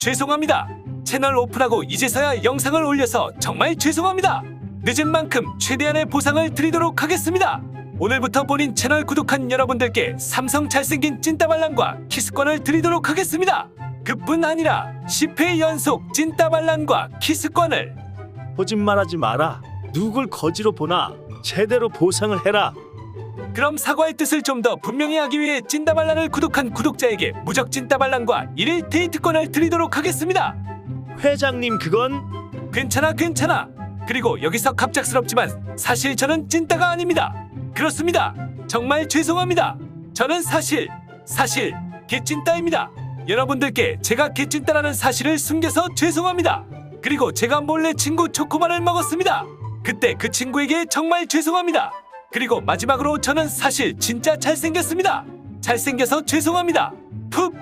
죄송합니다. 채널 오픈하고 이제서야 영상을 올려서 정말 죄송합니다. 늦은 만큼 최대한의 보상을 드리도록 하겠습니다. 오늘부터 본인 채널 구독한 여러분들께 삼성 잘생긴 찐따발란과 키스권을 드리도록 하겠습니다. 그뿐 아니라 10회 연속 찐따발란과 키스권을 거짓말하지 마라. 누굴 거지로 보나 제대로 보상을 해라. 그럼 사과의 뜻을 좀 더 분명히 하기 위해 찐따발란을 구독한 구독자에게 무적 찐따발란과 1일 데이트권을 드리도록 하겠습니다. 회장님 그건 괜찮아 괜찮아. 그리고 여기서 갑작스럽지만 사실 저는 찐따가 아닙니다. 그렇습니다. 정말 죄송합니다. 저는 사실 사실 개찐따입니다. 여러분들께 제가 개찐따라는 사실을 숨겨서 죄송합니다. 그리고 제가 몰래 친구 초코바를 먹었습니다. 그때 그 친구에게 정말 죄송합니다 그리고 마지막으로 저는 사실 진짜 잘생겼습니다. 잘생겨서 죄송합니다. 푹